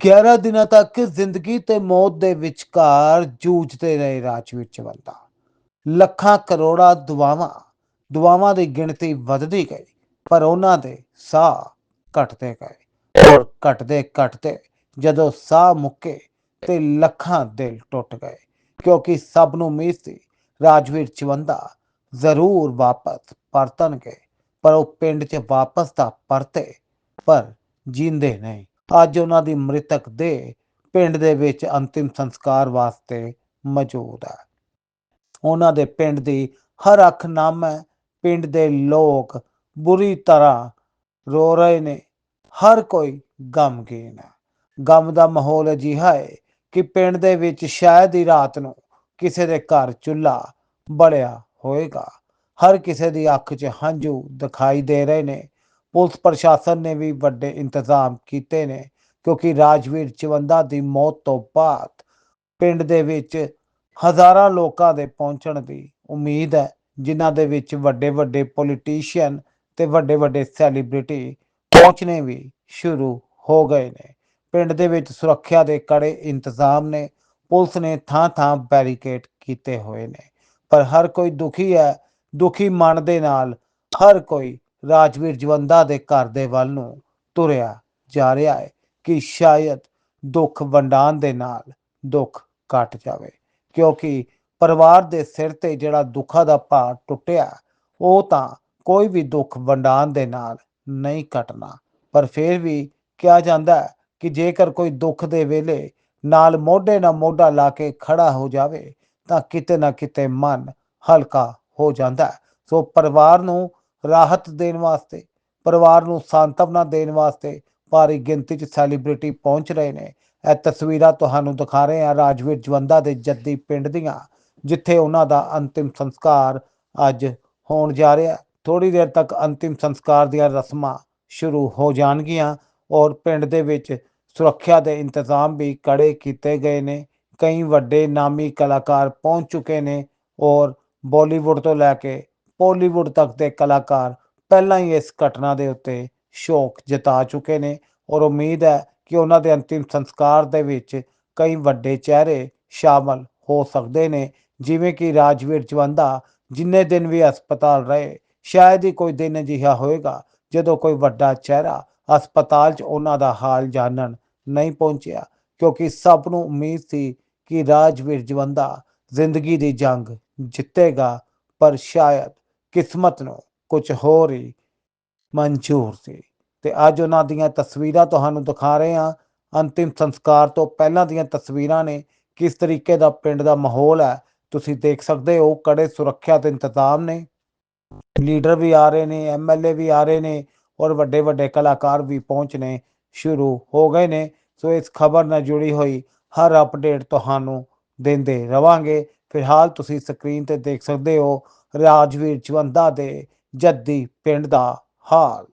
11 ਦਿਨਾਂ ਤੱਕ ਜ਼ਿੰਦਗੀ ਤੇ ਮੌਤ ਦੇ ਵਿਚਕਾਰ ਜੂਝਦੇ ਰਹੇ ਰਾਜਵੀਰ ਚਵੰਦਾ ਲੱਖਾਂ ਕਰੋੜਾਂ ਦੁਆਵਾਂ ਦੁਆਵਾਂ ਦੀ ਗਿਣਤੀ ਵੱਧਦੀ ਗਈ, ਪਰ ਉਹਨਾਂ ਦੇ ਸਾਹ ਘਟਦੇ ਗਏ। ਔਰ ਘਟਦੇ ਘਟਦੇ ਜਦੋਂ ਸਾਹ ਮੁੱਕੇ ਤੇ ਲੱਖਾਂ ਦਿਲ ਟੁੱਟ ਗਏ, ਕਿਉਂਕਿ ਸਭ ਨੂੰ ਉਮੀਦ ਸੀ ਰਾਜਵੀਰ ਚਵੰਦਾ ਜ਼ਰੂਰ ਵਾਪਸ ਪਰਤਣਗੇ, ਪਰ ਉਹ ਪਿੰਡ 'ਚ ਵਾਪਸ ਤਾਂ ਪਰਤੇ, ਪਰ ਜਿੰਦੇ ਨਹੀਂ। ਅੱਜ ਉਹਨਾਂ ਦੀ ਮ੍ਰਿਤਕ ਦੇ ਪਿੰਡ ਦੇ ਵਿੱਚ ਅੰਤਿਮ ਸੰਸਕਾਰ ਵਾਸਤੇ ਮੌਜੂਦ ਹੈ। ਉਹਨਾਂ ਦੇ ਪਿੰਡ ਦੀ ਹਰ ਅੱਖ ਨਮ ਹੈ। ਪਿੰਡ ਦੇ ਲੋਕ ਬੁਰੀ ਤਰ੍ਹਾਂ ਰੋ ਰਹੇ ਨੇ। ਹਰ ਕੋਈ ਗਮਗੀਨ ਹੈ। ਗਮ ਦਾ ਮਾਹੌਲ ਅਜਿਹਾ ਹੈ ਕਿ ਪਿੰਡ ਦੇ ਵਿੱਚ ਸ਼ਾਇਦ ਹੀ ਰਾਤ ਨੂੰ ਕਿਸੇ ਦੇ ਘਰ ਚੁੱਲ੍ਹਾ ਬਲਿਆ ਹੋਏਗਾ। ਹਰ ਕਿਸੇ ਦੀ ਅੱਖ 'ਚ ਹੰਝੂ ਦਿਖਾਈ ਦੇ ਰਹੇ ਨੇ। ਪੁਲਿਸ ਪ੍ਰਸ਼ਾਸਨ ਨੇ ਵੀ ਵੱਡੇ ਇੰਤਜ਼ਾਮ ਕੀਤੇ ਨੇ, ਕਿਉਂਕਿ ਰਾਜਵੀਰ ਚਵੰਦਾ ਦੀ ਮੌਤ ਤੋਂ ਬਾਅਦ ਪਿੰਡ ਦੇ ਵਿੱਚ ਹਜ਼ਾਰਾਂ ਲੋਕਾਂ ਦੇ ਪਹੁੰਚਣ ਦੀ ਉਮੀਦ ਹੈ, ਜਿਨ੍ਹਾਂ ਦੇ ਵਿੱਚ ਵੱਡੇ ਵੱਡੇ ਪੋਲੀਟੀਸ਼ੀਅਨ ਤੇ ਵੱਡੇ ਵੱਡੇ ਸੈਲੀਬ੍ਰਿਟੀ ਪਹੁੰਚਣੇ ਵੀ ਸ਼ੁਰੂ ਹੋ ਗਏ ਨੇ। ਪਿੰਡ ਦੇ ਵਿੱਚ ਸੁਰੱਖਿਆ ਦੇ ਕੜੇ ਇੰਤਜ਼ਾਮ ਨੇ, ਪੁਲਿਸ ਨੇ ਥਾਂ-ਥਾਂ ਬੈਰੀਕੇਡ ਕੀਤੇ ਹੋਏ ਨੇ। ਪਰ ਹਰ ਕੋਈ ਦੁਖੀ ਹੈ, ਦੁਖੀ ਮਨ ਦੇ ਨਾਲ ਹਰ ਕੋਈ ਰਾਜਵੀਰ ਜਵੰਦਾ ਦੇ ਘਰ ਦੇ ਵੱਲ ਨੂੰ ਤੁਰਿਆ ਜਾ ਰਿਹਾ ਹੈ ਕਿ ਸ਼ਾਇਦ ਦੁੱਖ ਵੰਡਾਨ ਦੇ ਨਾਲ ਦੁੱਖ ਘਟ ਜਾਵੇ, ਕਿਉਂਕਿ ਪਰਿਵਾਰ ਦੇ ਸਿਰ ਤੇ ਜਿਹੜਾ ਦੁੱਖਾਂ ਦਾ ਭਾਰ ਟੁੱਟਿਆ, ਉਹ ਤਾਂ ਕੋਈ ਵੀ ਦੁੱਖ ਵੰਡਾਨ ਦੇ ਨਾਲ ਨਹੀਂ ਘਟਣਾ। ਪਰ ਫਿਰ ਵੀ ਕਿਹਾ ਜਾਂਦਾ ਹੈ ਕਿ ਜੇਕਰ ਕੋਈ ਦੁੱਖ ਦੇ ਵੇਲੇ ਨਾਲ ਮੋਢੇ ਨਾਲ ਮੋਢਾ ਲਾ ਕੇ ਖੜਾ ਹੋ ਜਾਵੇ, ਤਾਂ ਕਿਤੇ ਨਾ ਕਿਤੇ ਮਨ ਹਲਕਾ ਹੋ ਜਾਂਦਾ ਸੋ ਪਰਿਵਾਰ ਨੂੰ ਰਾਹਤ ਦੇਣ ਵਾਸਤੇ, ਪਰਿਵਾਰ ਨੂੰ ਸਾਂਤਵਨਾ ਦੇਣ ਵਾਸਤੇ ਭਾਰੀ ਗਿਣਤੀ 'ਚ ਸੈਲੀਬ੍ਰਿਟੀ ਪਹੁੰਚ ਰਹੇ ਨੇ। ਇਹ ਤਸਵੀਰਾਂ ਤੁਹਾਨੂੰ ਦਿਖਾ ਰਹੇ ਹਾਂ ਰਾਜਵੀਰ ਜਵੰਦਾ ਦੇ ਜੱਦੀ ਪਿੰਡ ਦੀਆਂ, ਜਿੱਥੇ ਉਹਨਾਂ ਦਾ ਅੰਤਿਮ ਸੰਸਕਾਰ ਅੱਜ ਹੋਣ ਜਾ ਰਿਹਾ ਥੋੜੀ ਦੇਰ ਤੱਕ ਅੰਤਿਮ ਸੰਸਕਾਰ ਦੀਆਂ ਰਸਮਾਂ ਸ਼ੁਰੂ ਹੋ ਜਾਣਗੀਆਂ ਔਰ ਪਿੰਡ ਦੇ ਵਿੱਚ ਸੁਰੱਖਿਆ ਦੇ ਇੰਤਜ਼ਾਮ ਵੀ ਕੜੇ ਕੀਤੇ ਗਏ ਨੇ। ਕਈ ਵੱਡੇ ਨਾਮੀ ਕਲਾਕਾਰ ਪਹੁੰਚ ਚੁੱਕੇ ਨੇ ਔਰ ਬਾਲੀਵੁੱਡ ਤੋਂ ਲੈ ਕੇ ਪੋਲੀਵੁੱਡ ਤੱਕ ਦੇ ਕਲਾਕਾਰ ਪਹਿਲਾਂ ਹੀ ਇਸ ਘਟਨਾ ਦੇ ਉੱਤੇ ਸ਼ੋਕ ਜਤਾ ਚੁੱਕੇ ਨੇ ਔਰ ਉਮੀਦ ਹੈ ਕਿ ਉਹਨਾਂ ਦੇ ਅੰਤਿਮ ਸੰਸਕਾਰ ਦੇ ਵਿੱਚ ਕਈ ਵੱਡੇ ਚਿਹਰੇ ਸ਼ਾਮਲ ਹੋ ਸਕਦੇ ਨੇ, ਜਿਵੇਂ ਕਿ ਰਾਜਵੀਰ ਜਵੰਦਾ, ਜਿੰਨੇ ਦਿਨ ਵੀ ਹਸਪਤਾਲ ਰਹੇ, ਸ਼ਾਇਦ ਹੀ ਕੋਈ ਦਿਨ ਅਜਿਹਾ ਹੋਏਗਾ ਜਦੋਂ ਕੋਈ ਵੱਡਾ ਚਿਹਰਾ ਹਸਪਤਾਲ 'ਚ ਉਹਨਾਂ ਦਾ ਹਾਲ ਜਾਣਨ ਨਹੀਂ ਪਹੁੰਚਿਆ, ਕਿਉਂਕਿ ਸਭ ਨੂੰ ਉਮੀਦ ਸੀ ਕਿ ਰਾਜਵੀਰ ਜਵੰਦਾ ਜ਼ਿੰਦਗੀ ਦੀ ਜੰਗ ਜਿੱਤੇਗਾ, ਪਰ ਸ਼ਾਇਦ ਕਿਸਮਤ ਨੂੰ ਕੁਝ ਹੋਰ ਹੀ ਮਨਜ਼ੂਰ ਸੀ। ਤੇ ਅੱਜ ਉਹਨਾਂ ਦੀਆਂ ਤਸਵੀਰਾਂ ਤੁਹਾਨੂੰ ਦਿਖਾ ਰਹੇ ਹਾਂ। ਅੰਤਿਮ ਸੰਸਕਾਰ ਤੋਂ ਪਹਿਲਾਂ ਦੀਆਂ ਤਸਵੀਰਾਂ ਨੇ ਕਿਸ ਤਰੀਕੇ ਦਾ ਪਿੰਡ ਦਾ ਮਾਹੌਲ ਹੈ। ਤੁਸੀਂ ਦੇਖ ਸਕਦੇ ਹੋ, ਕੜੇ ਸੁਰੱਖਿਆ ਦੇ ਇੰਤਜ਼ਾਮ ਨੇ। ਲੀਡਰ ਵੀ ਆ ਰਹੇ ਨੇ ਐਮਐਲਏ ਵੀ ਆ ਰਹੇ ਨੇ ਔਰ ਵੱਡੇ ਵੱਡੇ ਕਲਾਕਾਰ ਵੀ ਪਹੁੰਚਣੇ ਸ਼ੁਰੂ ਹੋ ਗਏ ਨੇ। ਸੋ ਇਸ ਖਬਰ ਨਾਲ ਜੁੜੀ ਹੋਈ ਹਰ ਅਪਡੇਟ ਤੁਹਾਨੂੰ ਦਿੰਦੇ ਰਵਾਂਗੇ। ਫਿਲਹਾਲ ਤੁਸੀਂ ਸਕਰੀਨ ਤੇ ਦੇਖ ਸਕਦੇ ਹੋ ਰਾਜਵੀਰ ਚਵੰਦਾ ਦੇ ਜੱਦੀ ਪਿੰਡ ਦਾ ਹਾਲ।